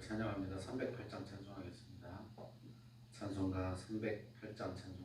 찬양합니다. 308장 찬송하겠습니다. 찬송가 308장 찬송.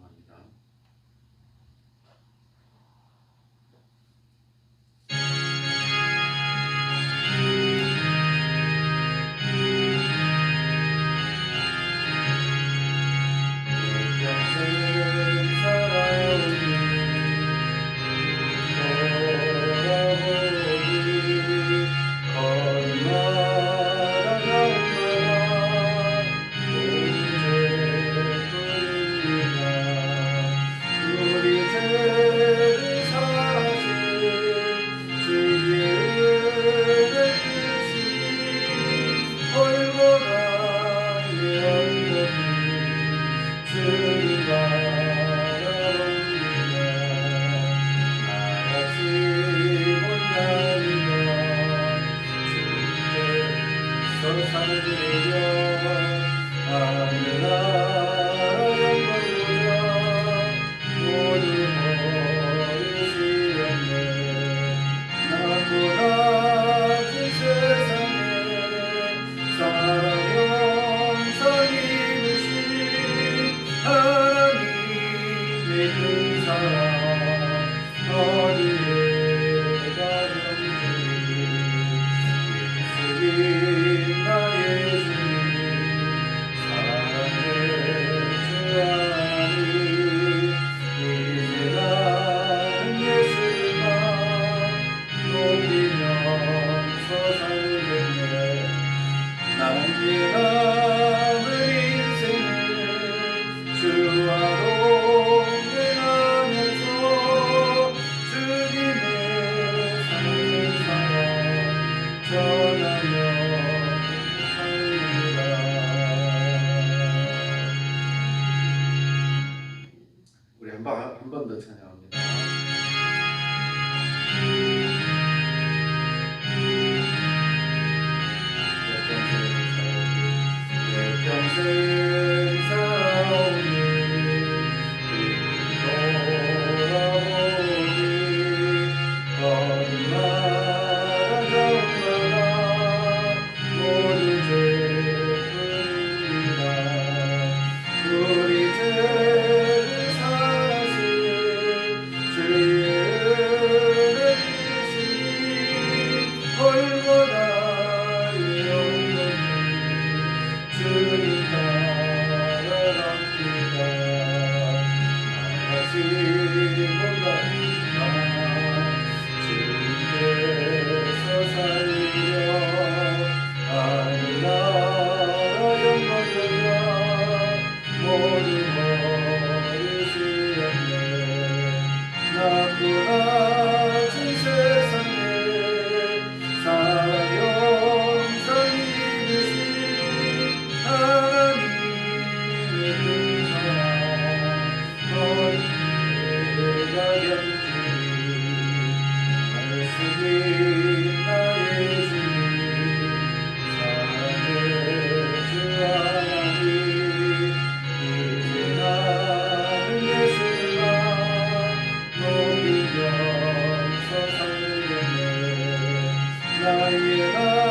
Yeah.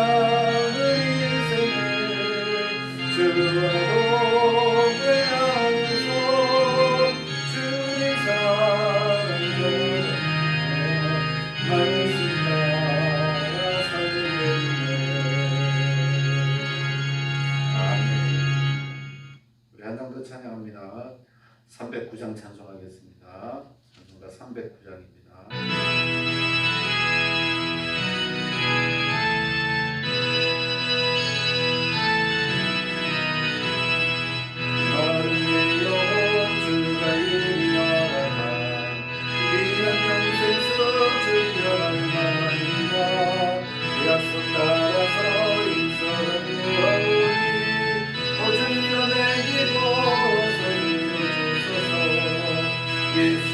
with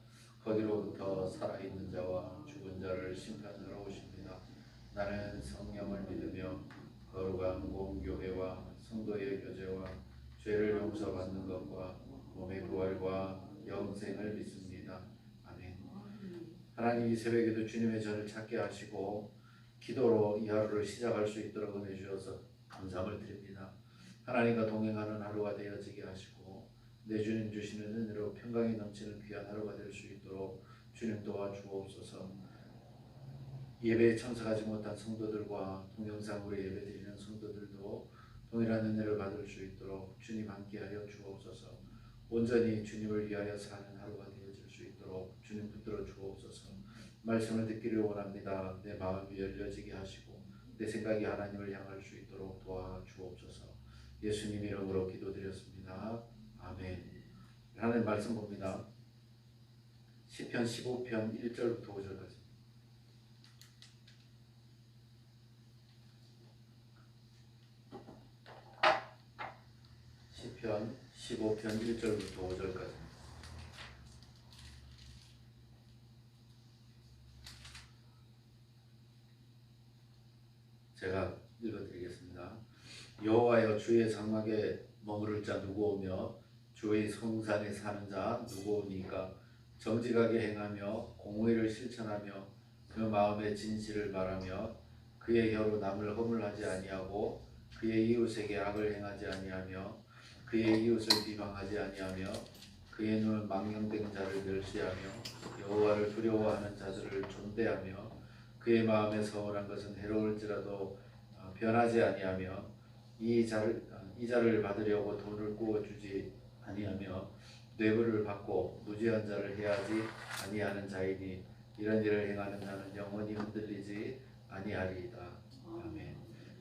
거기로부터 살아있는 자와 죽은 자를 심판하러 오십니다. 나는 성령을 믿으며 거룩한 공교회와 성도의 교제와 죄를 용서받는 것과 몸의 부활과 영생을 믿습니다. 아멘. 하나님 이 새벽에도 주님의 전을 찾게 하시고 기도로 이 하루를 시작할 수 있도록 은혜 주셔서 감사함을 드립니다. 하나님과 동행하는 하루가 되어지게 하시고 내 주님 주시는 은혜로 평강이 넘치는 귀한 하루가 될 수 있도록 주님 도와주옵소서. 예배에 참석하지 못한 성도들과 동영상으로 예배드리는 성도들도 동일한 은혜를 받을 수 있도록 주님 함께하여 주옵소서. 온전히 주님을 위하여 사는 하루가 되어질 수 있도록 주님 붙들어 주옵소서. 말씀을 듣기를 원합니다. 내 마음이 열려지게 하시고 내 생각이 하나님을 향할 수 있도록 도와주옵소서. 예수님 이름으로 기도드렸습니다. 아멘. 하나님 말씀 봅니다. 시편 15편 1절부터 5절까지. 시편 15편 1절부터 5절까지. 제가 읽어드리겠습니다. 여호와여 주의 장막에 머무를 자 누구오며 주의 성산에 사는 자 누구오니까? 정직하게 행하며 공의를 실천하며 그 마음의 진실을 말하며 그의 혀로 남을 허물하지 아니하고 그의 이웃에게 악을 행하지 아니하며 그의 이웃을 비방하지 아니하며 그의 눈은 망령된 자를 멸시하며 여호와를 두려워하는 자들을 존대하며 그의 마음에 서운한 것은 해로울지라도 어, 변하지 아니하며 이 자를 어, 이 자를 받으려고 돈을 구워 주지 아니하며 뇌물을 받고 무지한 자를 해하지 아니하는 자이니 이런 일을 행하는 자는 영원히 흔들리지 아니하리이다. 아멘.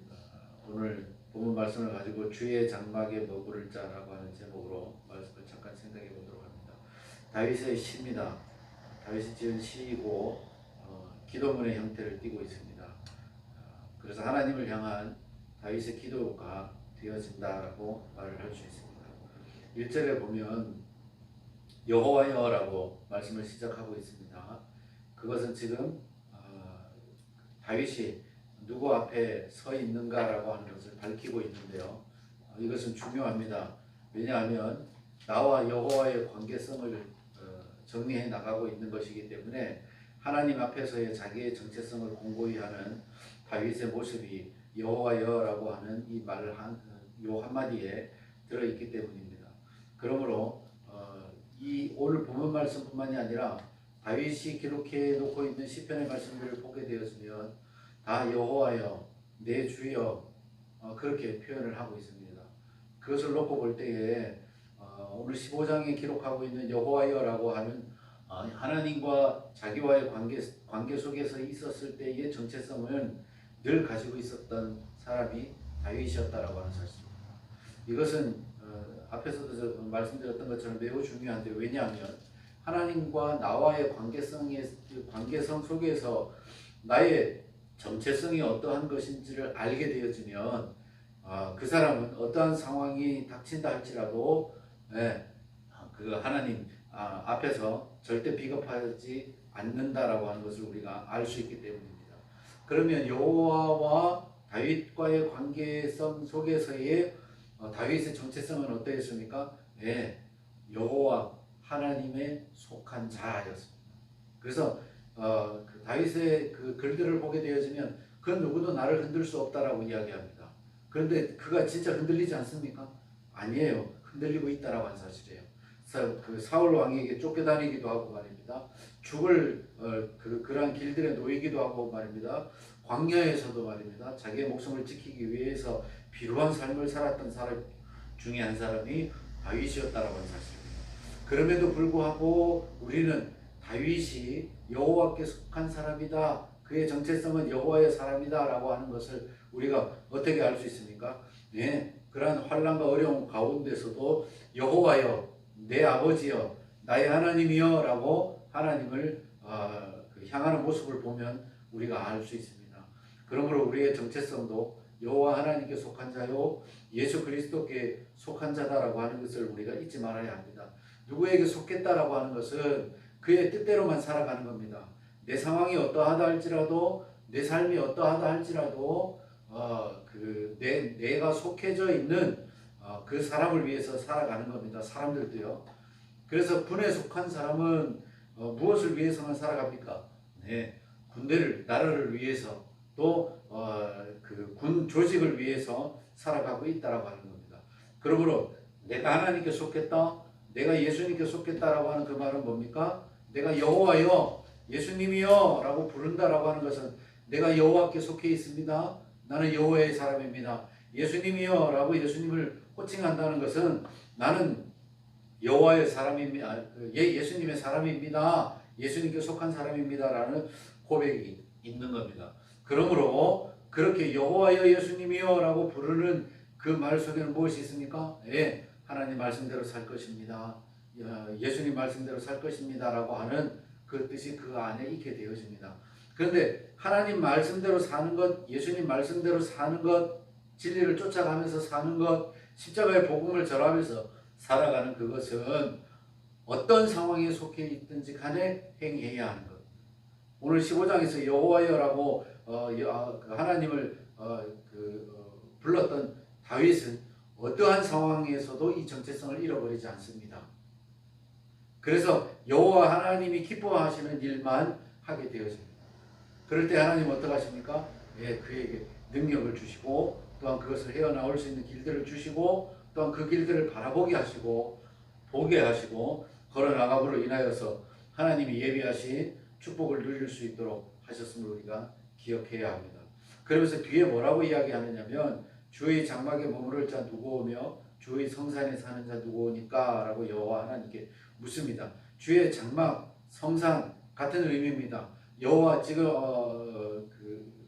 어, 오늘 본문 말씀을 가지고 주의 장막에 머무를 자라고 하는 제목으로 말씀을 잠깐 생각해 보도록 합니다. 다윗의 시입니다. 다윗이 지은 시이고 어, 기도문의 형태를 띠고 있습니다. 어, 그래서 하나님을 향한 다윗의 기도가 되어진다라고 말을 할 수 있습니다. 1절에 보면 여호와여라고 말씀을 시작하고 있습니다. 그것은 지금 어, 다윗이 누구 앞에 서 있는가라고 하는 것을 밝히고 있는데요. 어, 이것은 중요합니다. 왜냐하면 나와 여호와의 관계성을 어, 정리해 나가고 있는 것이기 때문에 하나님 앞에서의 자기의 정체성을 공고히 하는 다윗의 모습이 여호와여라고 하는 이 말을 한 요 한마디에 들어 있기 때문입니다. 그러므로 어, 이 오늘 본문 말씀뿐만이 아니라 다윗이 기록해 놓고 있는 시편의 말씀들을 보게 되었으면 다 여호와여 내 주여 어, 그렇게 표현을 하고 있습니다. 그것을 놓고 볼 때에 어, 오늘 15장에 기록하고 있는 여호와여라고 하는 어, 하나님과 자기와의 관계 관계 속에서 있었을 때의 정체성을 늘 가지고 있었던 사람이 다윗이었다라고 하는 사실입니다. 이것은 어, 앞에서도 저 말씀드렸던 것처럼 매우 중요한데 왜냐하면 하나님과 나와의 관계성의 관계성 속에서 나의 정체성이 어떠한 것인지를 알게 되어지면 아, 그 사람은 어떠한 상황이 닥친다 할지라도 예, 그 하나님 아, 앞에서 절대 비겁하지 않는다라고 하는 것을 우리가 알 수 있기 때문입니다. 그러면 여호와와 다윗과의 관계성 속에서의 어, 다윗의 정체성은 어떠했습니까? 예, 여호와 하나님의 속한 자였습니다. 그래서 어, 그 다윗의 그 글들을 보게 되어지면 그 누구도 나를 흔들 수 없다라고 이야기합니다. 그런데 그가 진짜 흔들리지 않습니까? 아니에요. 흔들리고 있다라고 하는 사실이에요. 사, 그 사울 왕에게 쫓겨다니기도 하고 말입니다. 죽을 어, 그 그러한 길들에 놓이기도 하고 말입니다. 광야에서도 말입니다. 자기의 목숨을 지키기 위해서 비루한 삶을 살았던 사람 중에 한 사람이 다윗이었다라고 하는 사실입니다. 그럼에도 불구하고 우리는 다윗이 여호와께 속한 사람이다. 그의 정체성은 여호와의 사람이다라고 하는 것을 우리가 어떻게 알 수 있습니까? 네, 그러한 환란과 어려움 가운데서도 여호와여, 내 아버지여, 나의 하나님이여 라고 하나님을 어, 그 향하는 모습을 보면 우리가 알 수 있습니다. 그러므로 우리의 정체성도 여호와 하나님께 속한 자요 예수 그리스도께 속한 자다라고 하는 것을 우리가 잊지 말아야 합니다. 누구에게 속했다라고 하는 것은 그의 뜻대로만 살아가는 겁니다. 내 상황이 어떠하다 할지라도 내 삶이 어떠하다 할지라도 어, 그 내, 내가 속해져 있는 어, 그 사람을 위해서 살아가는 겁니다. 사람들도요. 그래서 군에 속한 사람은 어, 무엇을 위해서만 살아갑니까? 네, 군대를 나라를 위해서 또그 군 조직을 위해서 살아가고 있다라고 하는 겁니다. 그러므로 내가 하나님께 속했다, 내가 예수님께 속했다라고 하는 그 말은 뭡니까? 내가 여호와여, 예수님이여라고 부른다라고 하는 것은 내가 여호와께 속해 있습니다. 나는 여호와의 사람입니다. 예수님이여라고 예수님을 호칭한다는 것은 나는 여호와의 사람입니다. 예, 예수님의 사람입니다. 예수님께 속한 사람입니다라는 고백이 있는 겁니다. 그러므로 그렇게 여호와여 예수님이여라고 부르는 그 말 속에는 무엇이 있습니까? 예, 하나님 말씀대로 살 것입니다. 어, 예수님 말씀대로 살 것입니다라고 하는 그 뜻이 그 안에 있게 되어집니다. 그런데 하나님 말씀대로 사는 것, 예수님 말씀대로 사는 것, 진리를 쫓아가면서 사는 것, 십자가의 복음을 전하면서 살아가는 그것은 어떤 상황에 속해 있든지 간에 행해야 하는 것. 오늘 15장에서 여호와여라고 어, 여- 그 하나님을 어, 그, 어, 불렀던 다윗은 어떠한 상황에서도 이 정체성을 잃어버리지 않습니다. 그래서 여호와 하나님이 기뻐하시는 일만 하게 되어집니다. 그럴 때 하나님 어떻게 하십니까? 예, 그에게 능력을 주시고 또한 그것을 헤어나올 수 있는 길들을 주시고 또한 그 길들을 바라보게 하시고 보게 하시고 걸어 나감으로 인하여서 하나님이 예비하신 축복을 누릴 수 있도록 하셨음을 우리가 기억해야 합니다. 그러면서 뒤에 뭐라고 이야기하느냐면 주의 장막에 머무를 자 누구오며 주의 성산에 사는 자 누구오니까 라고 여호와 하나님께 묻습니다. 주의 장막, 성산 같은 의미입니다. 여호와 지금 어, 그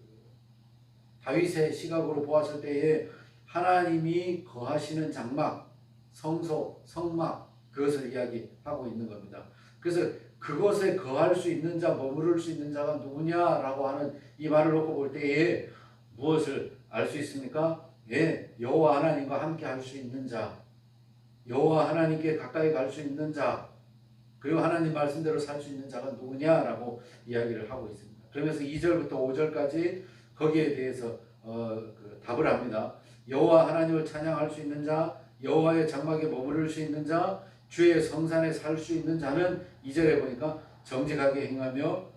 다윗의 시각으로 보았을 때에 하나님이 거하시는 장막, 성소, 성막 그것을 이야기하고 있는 겁니다. 그래서 그것에 거할 수 있는 자, 머무를 수 있는 자가 누구냐라고 하는 이 말을 놓고 볼 때에 무엇을 알 수 있습니까? 예, 여호와 하나님과 함께 할 수 있는 자, 여호와 하나님께 가까이 갈 수 있는 자, 그리고 하나님 말씀대로 살 수 있는 자가 누구냐라고 이야기를 하고 있습니다. 그러면서 2절부터 5절까지 거기에 대해서 어, 그 답을 합니다. 여호와 하나님을 찬양할 수 있는 자, 여호와의 장막에 머무를 수 있는 자, 주의 성산에 살 수 있는 자는 2절에 보니까 정직하게 행하며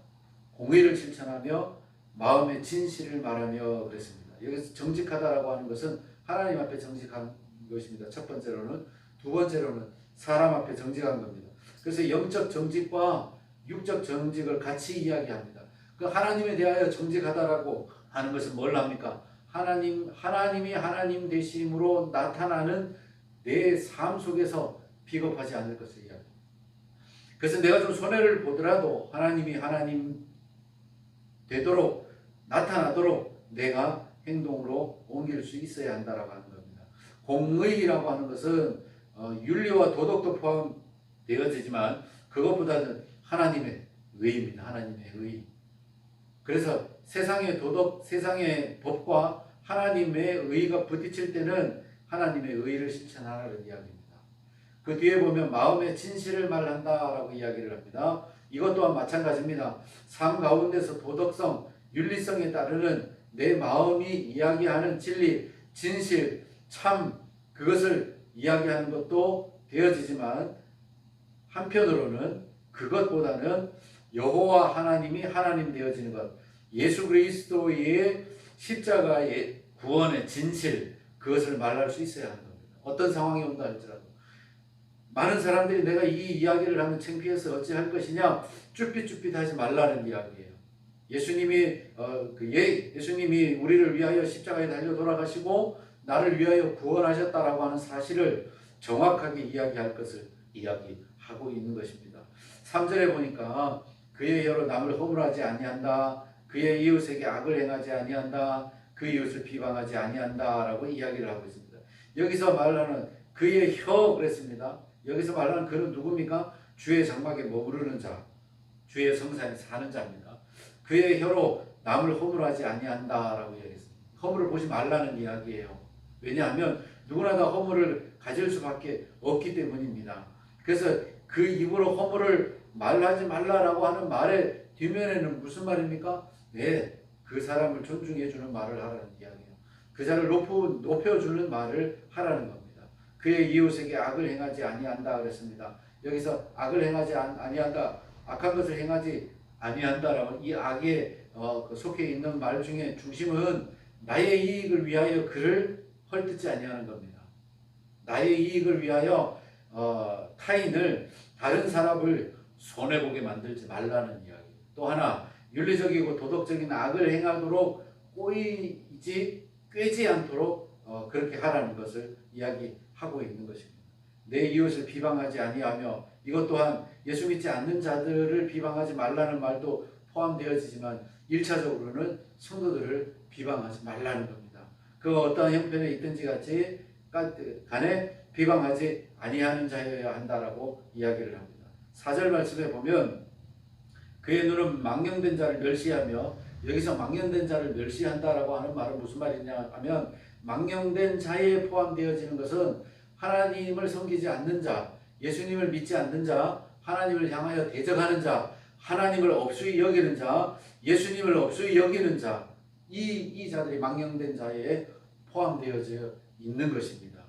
공의를 실천하며 마음의 진실을 말하며 그랬습니다. 여기서 정직하다라고 하는 것은 하나님 앞에 정직한 것입니다. 첫 번째로는 두 번째로는 사람 앞에 정직한 겁니다. 그래서 영적 정직과 육적 정직을 같이 이야기합니다. 그 하나님에 대하여 정직하다라고 하는 것은 뭘 합니까? 하나님 하나님이 하나님 되심으로 나타나는 내 삶 속에서 비겁하지 않을 것을 이야기합니다. 그래서 내가 좀 손해를 보더라도 하나님이 하나님 되도록 나타나도록 내가 행동으로 옮길 수 있어야 한다라고 하는 겁니다. 공의라고 하는 것은 어, 윤리와 도덕도 포함되어지지만 그것보다는 하나님의 의입니다. 하나님의 의. 그래서 세상의 도덕, 세상의 법과 하나님의 의가 부딪힐 때는 하나님의 의를 실천하라는 이야기입니다. 그 뒤에 보면 마음의 진실을 말한다라고 이야기를 합니다. 이것 또한 마찬가지입니다. 삶 가운데서 도덕성, 윤리성에 따르는 내 마음이 이야기하는 진리, 진실, 참 그것을 이야기하는 것도 되어지지만 한편으로는 그것보다는 여호와 하나님이 하나님 되어지는 것, 예수 그리스도의 십자가의 구원의 진실 그것을 말할 수 있어야 하는 겁니다. 어떤 상황이 온다 할지라도 많은 사람들이 내가 이 이야기를 하면 창피해서 어찌할 것이냐 쭈삣쭈삣하지 말라는 이야기예요. 예수님이 어, 그 예, 예수님이 우리를 위하여 십자가에 달려 돌아가시고 나를 위하여 구원하셨다라고 하는 사실을 정확하게 이야기할 것을 이야기하고 있는 것입니다. 3절에 보니까 그의 혀로 남을 허물하지 아니한다. 그의 이웃에게 악을 행하지 아니한다. 그 이웃을 비방하지 아니한다라고 이야기를 하고 있습니다. 여기서 말하는 그의 혀 그랬습니다. 여기서 말하는 그는 누굽니까? 주의 장막에 머무르는 자, 주의 성산에 사는 자입니다. 그의 혀로 남을 허물하지 아니한다라고 이야기했습니다. 허물을 보지 말라는 이야기예요. 왜냐하면 누구나 다 허물을 가질 수밖에 없기 때문입니다. 그래서 그 입으로 허물을 말하지 말라라고 하는 말의 뒷면에는 무슨 말입니까? 네, 그 사람을 존중해 주는 말을 하라는 이야기예요. 그 자를 높여, 높여주는 말을 하라는 겁니다. 그의 이웃에게 악을 행하지 아니한다 그랬습니다. 여기서 악을 행하지 안- 아니한다, 악한 것을 행하지 아니한다라고 이 악에 어, 그 속해 있는 말 중에 중심은 나의 이익을 위하여 그를 헐뜯지 아니하는 겁니다. 나의 이익을 위하여 어, 타인을 다른 사람을 손해 보게 만들지 말라는 이야기. 또 하나 윤리적이고 도덕적인 악을 행하도록 꼬이지 꿰지 않도록 어, 그렇게 하라는 것을 이야기하고 있는 것입니다. 내 이웃을 비방하지 아니하며 이것 또한 예수 믿지 않는 자들을 비방하지 말라는 말도 포함되어지지만 1차적으로는 성도들을 비방하지 말라는 겁니다. 그 어떠한 형편에 있든지 같이 간에 비방하지 아니하는 자여야 한다라고 이야기를 합니다. 4절 말씀에 보면 그의 눈은 망령된 자를 멸시하며 여기서 망령된 자를 멸시한다라고 하는 말은 무슨 말이냐 하면 망령된 자에 포함되어지는 것은 하나님을 섬기지 않는 자, 예수님을 믿지 않는 자, 하나님을 향하여 대적하는 자, 하나님을 없수히 여기는 자, 예수님을 없수히 여기는 자, 이, 이 자들이 망령된 자에 포함되어져 있는 것입니다.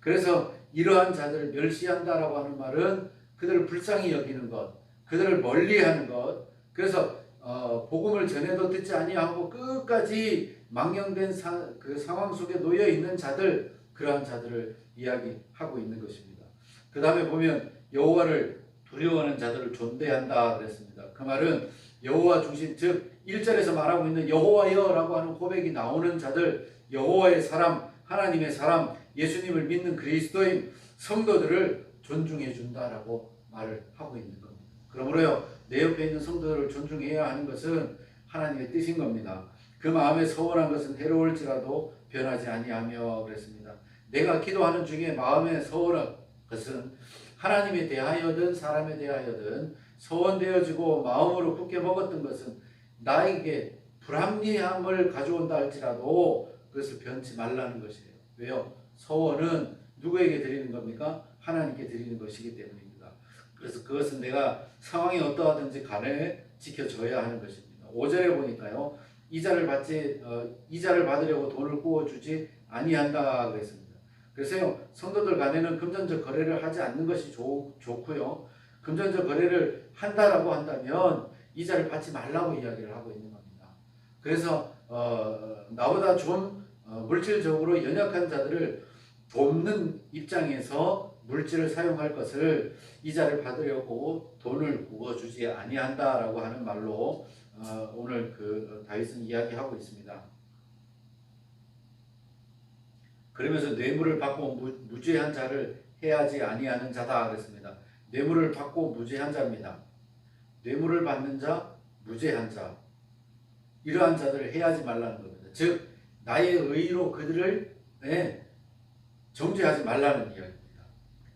그래서 이러한 자들을 멸시한다라고 하는 말은 그들을 불쌍히 여기는 것, 그들을 멀리하는 것. 그래서 어, 복음을 전해도 듣지 아니하고 끝까지 망령된 사, 그 상황 속에 놓여 있는 자들, 그러한 자들을 이야기하고 있는 것입니다. 그 다음에 보면 여호와를 두려워하는 자들을 존대한다 그랬습니다. 그 말은 여호와 중심 즉 1절에서 말하고 있는 여호와여라고 하는 고백이 나오는 자들, 여호와의 사람, 하나님의 사람, 예수님을 믿는 그리스도인 성도들을 존중해 준다라고 말을 하고 있는 겁니다. 그러므로요, 내 옆에 있는 성도들을 존중해야 하는 것은 하나님의 뜻인 겁니다. 그 마음에 서운한 것은 해로울지라도 변하지 아니하며 그랬습니다. 내가 기도하는 중에 마음에 서운한 것은 하나님에 대하여든 사람에 대하여든 소원되어지고 마음으로 굳게 먹었던 것은 나에게 불합리함을 가져온다 할지라도 그것을 변치 말라는 것이에요. 왜요? 소원은 누구에게 드리는 겁니까? 하나님께 드리는 것이기 때문입니다. 그래서 그것은 내가 상황이 어떠하든지 간에 지켜줘야 하는 것입니다. 5절에 보니까요. 이자를 받지 어, 이자를 받으려고 돈을 구워 주지 아니한다 그랬습니다. 그래서요. 성도들 간에는 금전적 거래를 하지 않는 것이 좋, 좋고요. 금전적 거래를 한다라고 한다면 이자를 받지 말라고 이야기를 하고 있는 겁니다. 그래서 어, 나보다 좀 어, 물질적으로 연약한 자들을 돕는 입장에서 물질을 사용할 것을 이자를 받으려고 돈을 구워주지 아니한다라고 하는 말로 어, 오늘 그 다윗은 이야기하고 있습니다. 그러면서 뇌물을 받고 무, 무죄한 자를 해하지 아니하는 자다 그랬습니다. 뇌물을 받고 무죄한 자입니다. 뇌물을 받는 자, 무죄한 자. 이러한 자들을 해하지 말라는 겁니다. 즉 나의 의로 그들을 네, 정죄하지 말라는 이야기입니다.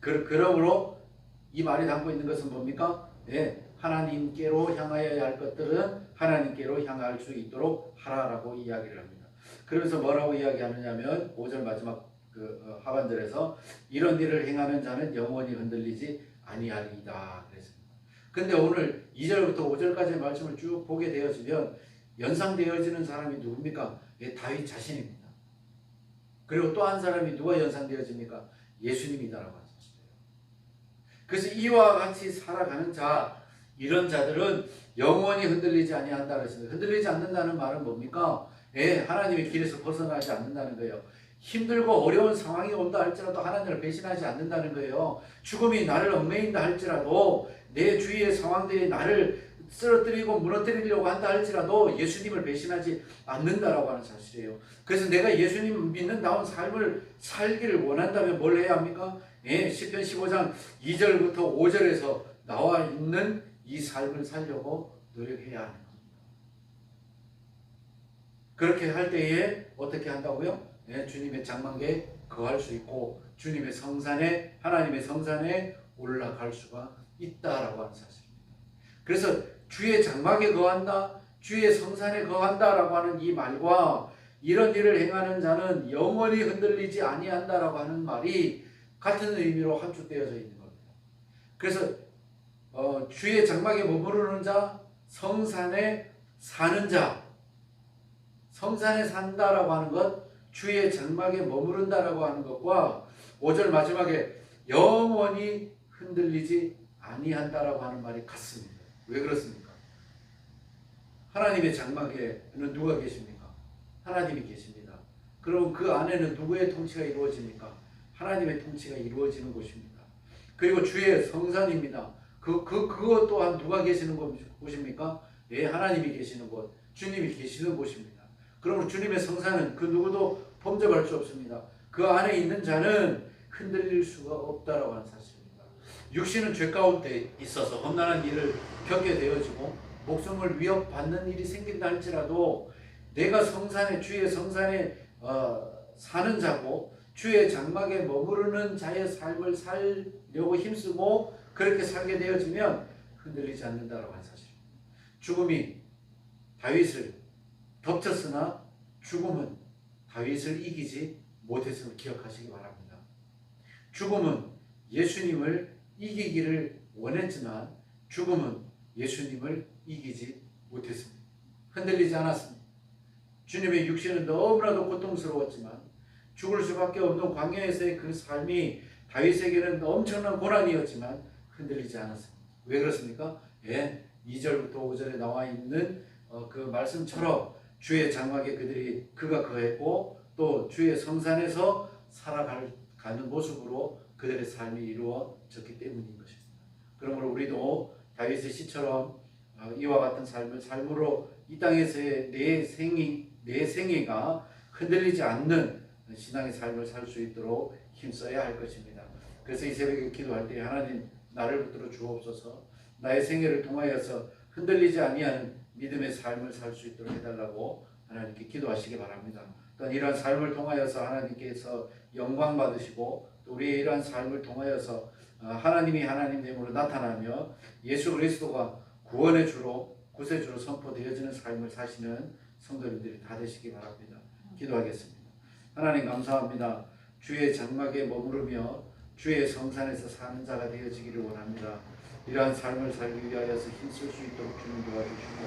그, 그러므로 이 말이 담고 있는 것은 뭡니까? 네, 하나님께로 향하여야 할 것들은 하나님께로 향할 수 있도록 하라라고 이야기를 합니다. 그러면서 뭐라고 이야기하느냐면 5절 마지막 그 어, 하반절에서 이런 일을 행하는 자는 영원히 흔들리지 아니하리이다. 근데 오늘 2절부터 5절까지의 말씀을 쭉 보게 되어지면 연상되어지는 사람이 누굽니까? 예, 다윗 자신입니다. 그리고 또 한 사람이 누가 연상되어집니까? 예수님이다라고 것이에요. 그래서 이와 같이 살아가는 자, 이런 자들은 영원히 흔들리지 아니한다 그랬습니다. 흔들리지 않는다는 말은 뭡니까? 예, 하나님의 길에서 벗어나지 않는다는 거예요. 힘들고 어려운 상황이 온다 할지라도 하나님을 배신하지 않는다는 거예요. 죽음이 나를 얽매인다 할지라도 내 주위의 상황들이 나를 쓰러뜨리고 무너뜨리려고 한다 할지라도 예수님을 배신하지 않는다라고 하는 사실이에요. 그래서 내가 예수님 믿는 다운 삶을 살기를 원한다면 뭘 해야 합니까? 예, 시편 15장 2절부터 5절에서 나와 있는 이 삶을 살려고 노력해야 겁니다. 그렇게 할 때에 어떻게 한다고요? 예, 주님의 장막에 거할 수 있고 주님의 성산에 하나님의 성산에 올라갈 수가 있다라고 하는 사실입니다. 그래서 주의 장막에 거한다, 주의 성산에 거한다라고 하는 이 말과 이런 일을 행하는 자는 영원히 흔들리지 아니한다라고 하는 말이 같은 의미로 함축되어져 있는 겁니다. 그래서 어, 주의 장막에 머무르는 자, 성산에 사는 자, 성산에 산다라고 하는 것, 주의 장막에 머무른다라고 하는 것과 5절 마지막에 영원히 흔들리지 아니한다라고 하는 말이 같습니다. 왜 그렇습니까? 하나님의 장막에는 누가 계십니까? 하나님이 계십니다. 그럼 그 안에는 누구의 통치가 이루어집니까? 하나님의 통치가 이루어지는 곳입니다. 그리고 주의 성산입니다. 그, 그, 그것 또한 누가 계시는 곳입니까? 예, 하나님이 계시는 곳, 주님이 계시는 곳입니다. 그러므로 주님의 성산은 그 누구도 범접할 수 없습니다. 그 안에 있는 자는 흔들릴 수가 없다라고 하는 사실입니다. 육신은 죄 가운데 있어서 험난한 일을 겪게 되어지고 목숨을 위협받는 일이 생긴다 할지라도 내가 성산에 주의 성산에 어, 사는 자고 주의 장막에 머무르는 자의 삶을 살려고 힘쓰고 그렇게 살게 되어지면 흔들리지 않는다라고 하는 사실입니다. 죽음이 다윗을 덮쳤으나 죽음은 다윗을 이기지 못했음을 기억하시기 바랍니다. 죽음은 예수님을 이기기를 원했지만 죽음은 예수님을 이기지 못했습니다. 흔들리지 않았습니다. 주님의 육신은 너무나도 고통스러웠지만 죽을 수밖에 없는 광야에서의 그 삶이 다윗에게는 엄청난 고난이었지만 흔들리지 않았습니다. 왜 그렇습니까? 예, 2절부터 5절에 나와 있는 어, 그 말씀처럼 주의 장막에 그들이 그가 거했고 또 주의 성산에서 살아가는 모습으로 그들의 삶이 이루어졌기 때문인 것입니다. 그러므로 우리도 다윗의 시처럼 어, 이와 같은 삶을 삶으로 이 땅에서의 내 생이 내 생애가 흔들리지 않는 신앙의 삶을 살 수 있도록 힘써야 할 것입니다. 그래서 이 새벽에 기도할 때 하나님 나를 붙들어 주옵소서 나의 생애를 통하여서 흔들리지 아니하는 믿음의 삶을 살 수 있도록 해달라고 하나님께 기도하시기 바랍니다. 또한 이러한 삶을 통하여서 하나님께서 영광 받으시고 또 우리의 이러한 삶을 통하여서 어, 하나님이 하나님됨으로 나타나며 예수 그리스도가 구원의 주로 구세주로 선포되어지는 삶을 사시는 성도님들이 다 되시기 바랍니다. 기도하겠습니다. 하나님 감사합니다. 주의 장막에 머무르며 주의 성산에서 사는 자가 되어지기를 원합니다. 이러한 삶을 살기 위하여서 힘쓸 수 있도록 주님 도와주시고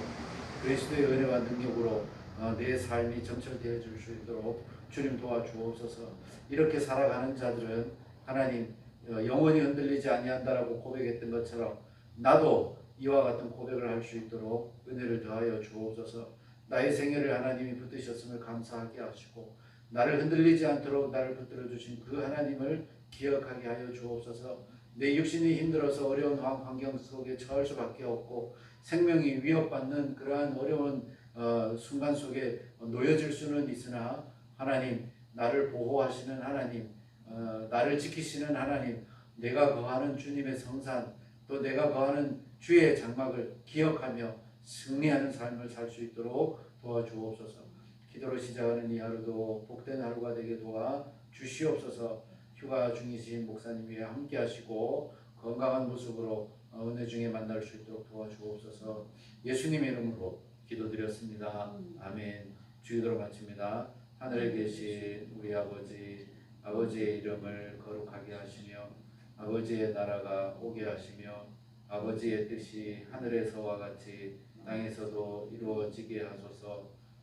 그리스도의 은혜와 능력으로 어, 내 삶이 정철되어 줄 수 있도록 주님 도와주옵소서. 이렇게 살아가는 자들은 하나님 어, 영원히 흔들리지 아니한다라고 고백했던 것처럼 나도 이와 같은 고백을 할 수 있도록 은혜를 더하여 주옵소서. 나의 생애를 하나님이 붙드셨음을 감사하게 하시고 나를 흔들리지 않도록 나를 붙들어 주신 그 하나님을 기억하게 하여 주옵소서. 내 육신이 힘들어서 어려운 환경 속에 처할 수밖에 없고 생명이 위협받는 그러한 어려운 어, 순간 속에 놓여질 수는 있으나 하나님 나를 보호하시는 하나님 어, 나를 지키시는 하나님 내가 거하는 주님의 성산 또 내가 거하는 주의 장막을 기억하며 승리하는 삶을 살 수 있도록 도와주옵소서 기도로 시작하는 이 하루도 복된 하루가 되게 도와 주시옵소서 휴가 중이신 목사님이 함께 하시고 건강한 모습으로 은혜 중에 만날 수 있도록 도와주옵소서 예수님의 이름으로 기도드렸습니다. 아멘. 주기도로 마칩니다. 하늘에 계신 우리 아버지, 아버지의 이름을 거룩하게 하시며 아버지의 나라가 오게 하시며 아버지의 뜻이 하늘에서와 같이 땅에서도 이루어지게 하소서.